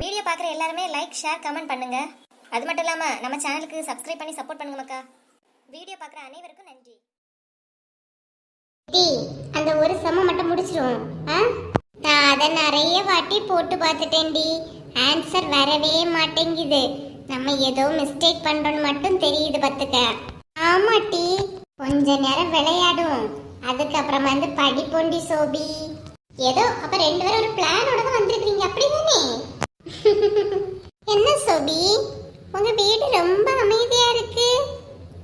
Video பார்க்குற எல்லாருமே like share comment பண்ணுங்க. அது மட்டும் இல்லாம நம்ம சேனலுக்கு சப்ஸ்கிரைப் பண்ணி சப்போர்ட் பண்ணுங்க மக்கா. வீடியோ பார்க்குற அனைவருக்கும் நன்றி. டி அந்த ஒரு செம்ம மட்டும் முடிச்சிருவோம். ஆ? நான் அதை நிறைய வாட்டி போட்டு பார்த்துட்டேன்டி ஆன்சர் வரவே மாட்டேங்குது. நம்ம ஏதோ மிஸ்டேக் பண்ணுறோன்னு மட்டும் தெரியுது பார்த்துக்க. ஆமா டி கொஞ்ச நேரம் விளையாடும் அதுக்கப்புறம் வந்து படிப்போண்டி சோபி. ஏதோ அப்ப ரெண்டு பேரும் ஒரு பிளானோட தான் வந்திருக்கீங்க அப்படி தானே சோபி உங்க வீடு ரொம்ப அமைதியா இருக்கு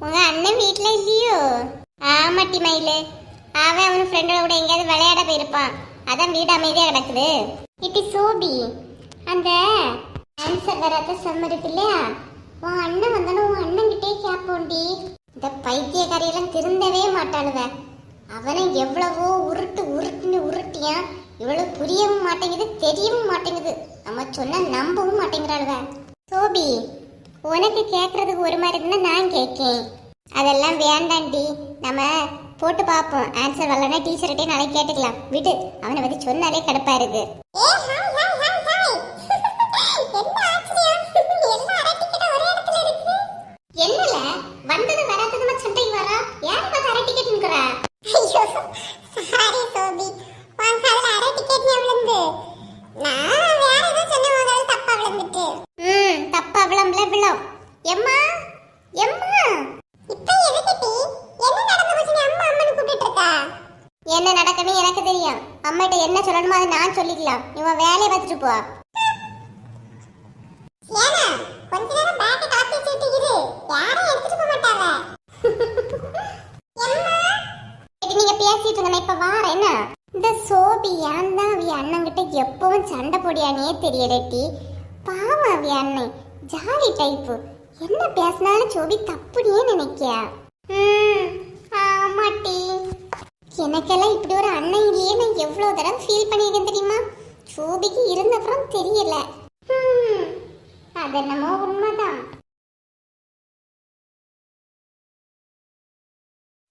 உங்க அண்ணன் வீட்ல இல்லையோ ஆமாட்டி மயிலு அவன் அவன் ஃப்ரெண்டோட கூட எங்கேயாவது இருப்பான். அதான் வீடு அமைதியாக கிடக்குது. இட்டி சோபி அந்த ஆன்சர் வராத செம்ம இருக்கு இல்லையா? உன் அண்ணன் வந்தாலும் உன் அண்ணன் கிட்டே கேட்போண்டி இந்த பைத்தியக்காரியெல்லாம் திருந்தவே மாட்டானுவ அவனை எவ்வளவோ உருட்டு உருட்டுன்னு உருட்டியான். இவ்வளவு புரியவும் மாட்டேங்குது தெரியவும் மாட்டேங்குது. நம்ம சொன்னா நம்பவும் மாட்டேங்கிறாளுவ. சோபி உனக்கு கேட்கறதுக்கு ஒரு மாதிரி இருந்தா நான் கேட்கேன் அதெல்லாம் வேண்டாண்டி. நம்ம போட்டு பார்ப்போம் ஆன்சர் வரலன்னா டீச்சர்கிட்டே நாளைக்கு கேட்டுக்கலாம். விடு. அவனை பத்தி சொன்னாலே கடுப்பா இருக்கு. என்ன நடக்கணும் எனக்கு தெரியும். அம்மாட்ட என்ன சொல்லணுமோ அதை நான் சொல்லிக்கலாம் இவன் வேலையை பார்த்துட்டு போ. கொஞ்ச நேரம் வச்சுட்டு இரு. யாரும் எடுத்துட்டு போக மாட்டாங்க. நீங்க பேசிட்டு இருந்தேன் இப்ப வார என்ன? இந்த சோபி ஏன் தான் அவி அண்ணங்கிட்ட எப்பவும் சண்டை போடியானே தெரியலட்டி பாவம் அவி அண்ணன் ஜாலி டைப்பு என்ன பேசினாலும் சோபி தப்புடியே நினைக்கியா? ம். எனக்கெல்லாம் இப்படி ஒரு அண்ணன் இல்லையே நான் எவ்வளோ தடவை ஃபீல் பண்ணியிருக்கேன் தெரியுமா? சோபிக்கு இருந்தப்புறம் தெரியல. அது என்னமோ உண்மைதான்.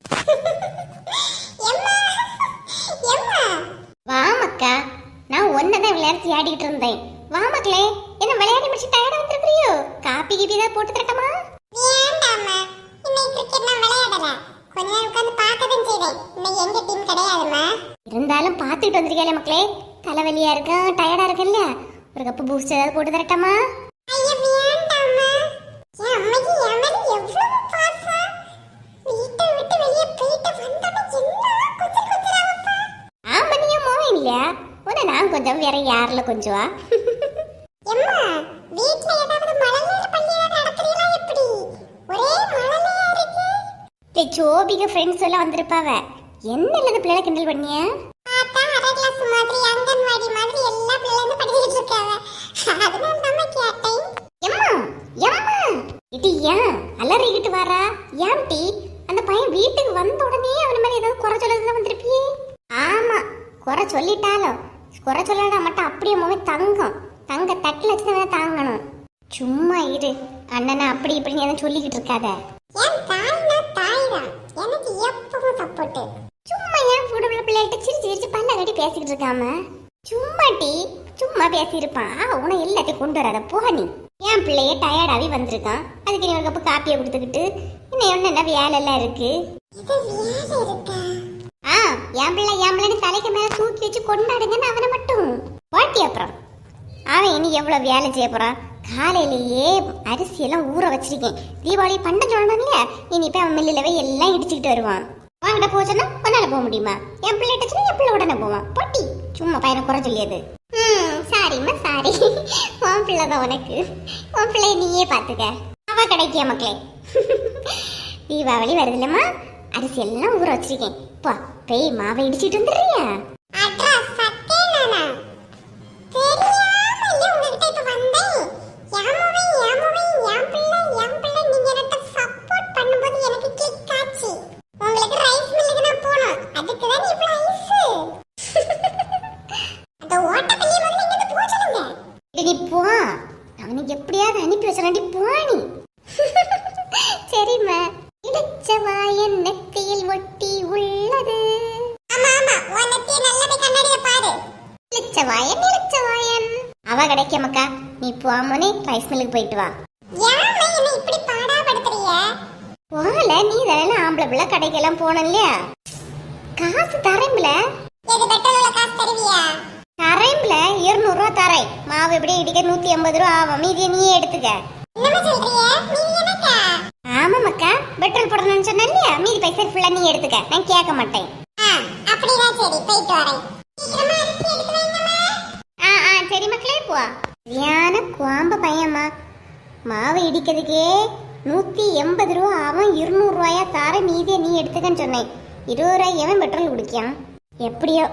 வா நான் ஒன்னதான் விளையாடி ஆடிட்டு இருந்தேன். வா மக்களே என்ன விளையாடி முடிச்சு டயர்டா வந்திருக்கிறியோ? காப்பி கிபி தான் போட்டு தரட்டுமா? வேண்டாம்மா. இன்னைக்கு கிரிக்கெட் நான் விளையாடல கொஞ்ச நேரம் உட்கார்ந்து பார்க்கதான் செய்வேன். இன்னைக்கு எங்க டீம் கிடையாதும்மா. இருந்தாலும் பார்த்துட்டு வந்திருக்கேன் மக்களே. தலைவலியா இருக்கும் டயர்டா இருக்குல்ல ஒரு கப்பு பூஸ்ட் ஏதாவது போட்டு தரட்டாமா? ஐயா வேண்டாம்மா. என் அம்மைக்கு என் மேல எவ்வளவு பாசம். வீட்டை விட்டு வெளியே போயிட்டு வந்தோட என்ன கொஞ்சம் கொஞ்சம் ஆமா நீ மோவன் இல்லையா? உன்னை நான் கொஞ்சம் வேற யாரில் கொஞ்சம் எம்மா ஏதாவது மழலையர் பள்ளியில நடத்துறீங்களா எப்படி ஒரே மழலையா இருக்கு டே சோபிக ஃப்ரெண்ட்ஸ் எல்லாம் வந்திருப்பாவ. என்ன இல்லது பிள்ளைல கிண்டல் பண்ணிய? இது ஏன்? அலறிக்கிட்டு வரா? ஏன் டி? அந்த பையன் வீட்டுக்கு வந்த உடனே அவன மாதிரி ஏதாவது குறை சொல்லதான் வந்திருப்பியே. ஆமா குறை சொல்லிட்டாலும் குறை சொல்லனா மட்டும் அப்படியே முக தங்கம். தங்க தட்டில் வச்சு தான் தாங்கணும். சும்மா இரு. அண்ணனை அப்படி இப்படி எதுவும் சொல்லிக்கிட்டு இருக்காத. தாய்தான் எனக்கு எப்பவும் சப்போர்ட் சும்மா ஏன் புடுபுல பிள்ளைகிட்ட சிரிச்சு சிரிச்சு பல்ல கட்டி பேசிக்கிட்டு இருக்காம? சும்மா டி சும்மா பேசியிருப்பான். உன எல்லாத்தையும் கொண்டு வராத போ நீ. என் பிள்ளைய டயர்டாவே வந்திருக்கான். அதுக்கு நீ ஒரு கப்பு காப்பியை கொடுத்துக்கிட்டு இன்னும் என்ன வேலை எல்லாம் இருக்கு? ஆ என் பிள்ளை என் பிள்ளைன்னு தலைக்கு மேல தூக்கி வச்சு கொண்டாடுங்கன்னு அவனை மட்டும். வாட்டி அப்புறம். இனி எவ்வளவு வேலை செய்ய போகிறா காலையிலேயே அரிசியெல்லாம் ஊற வச்சிருக்கேன். தீபாவளி பண்ட சொல்லணும் இல்லையா இனி போய் அவன் மில்லிலவே போய் எல்லாம் இடிச்சுக்கிட்டு வருவான். வாங்கிட்ட போச்சுன்னா உன்னால் போக முடியுமா? என் பிள்ளை சொன்னா என் பிள்ளை உடனே போவான். பொட்டி. சும்மா பையனை குறை சொல்லியது. ம் சாரிம்மா சாரி. உன் பிள்ளை தான் உனக்கு. உன் பிள்ளைய நீயே பார்த்துக்க. அவள் கிடைக்கிய மக்களே? தீபாவளி வருது இல்லைம்மா அரிசி எல்லாம் ஊற வச்சிருக்கேன். போ போய் மாவை இடிச்சிட்டு வந்துடுறியா? நீ போ. அவனை எப்படியாவது அனுப்பி வச்சிடாண்டி போ நீ. சரிம்மா. இடிச்சவா என் நெத்தியில் ஒட்டி உள்ளது. அவ கிடைக்கமக்கா நீ போமோனே ரைஸ் மில்லுக்கு போயிட்டு வா. ஏன் இப்படி பாடா படுத்துறிய போகல. நீ தானே ஆம்பளை கடைக்கெல்லாம் போன இல்லையா? காசு தரம்பில எது பெட்ரோல் காசு தருவியா? தரேன்ல இருநூறுவா தரேன். மாவு எப்படி இடிக்க நூத்தி ஐம்பது ரூபா ஆகும். மீதியை நீயே எடுத்துக்க. ஆமாமக்கா பெட்ரோல் போடணும்னு சொன்னேன் இல்லையா? மீதி பைசா ஃபுல்லா நீ எடுத்துக்க. நான் கேட்க மாட்டேன். அப்படின்னா சரி. போயிட்டு வரேன். ஆ ஆ சரி மக்களே போ. சரியான குவாம்ப பையம்மா. மாவு இடிக்கிறதுக்கே நூற்றி எண்பது ரூபா அவன் இருநூறுவாயா தார மீதியை நீ எடுத்துக்கன்னு சொன்னேன். இருபது ரூபாய் எவன் பெட்ரோல் குடிக்கான் எப்படியோ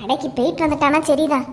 கடைக்கு போயிட்டு வந்துட்டானா சரிதான்.